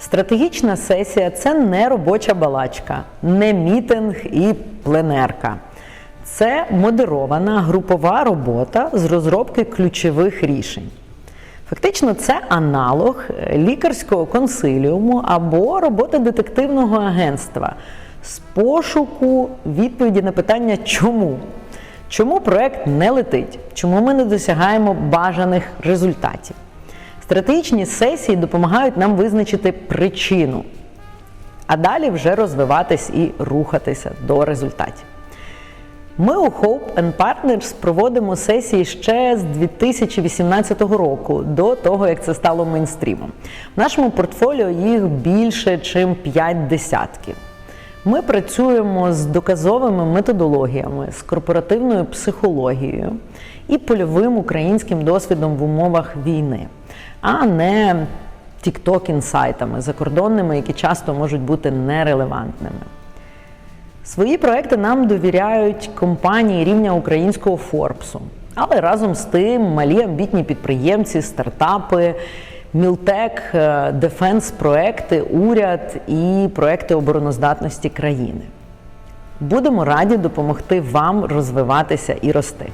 Стратегічна сесія це не робоча балачка, не мітинг і пленерка. Це модерована групова робота з розробки ключових рішень. Фактично, це аналог лікарського консиліуму або роботи детективного агентства з пошуку відповіді на питання чому. Чому проект не летить? Чому ми не досягаємо бажаних результатів? Стратегічні сесії допомагають нам визначити причину, а далі вже розвиватись і рухатися до результатів. Ми у Hope and Partners проводимо сесії ще з 2018 року, до того як це стало мейнстрімом. В нашому портфоліо їх більше, ніж 5 десятків. Ми працюємо з доказовими методологіями, з корпоративною психологією і польовим українським досвідом в умовах війни, а не тікток інсайтами закордонними, які часто можуть бути нерелевантними. Свої проекти нам довіряють компанії рівня українського Форбсу, але разом з тим малі амбітні підприємці, стартапи, мілтек, е, дефенс проекти, уряд і проекти обороноздатності країни. Будемо раді допомогти вам розвиватися і рости.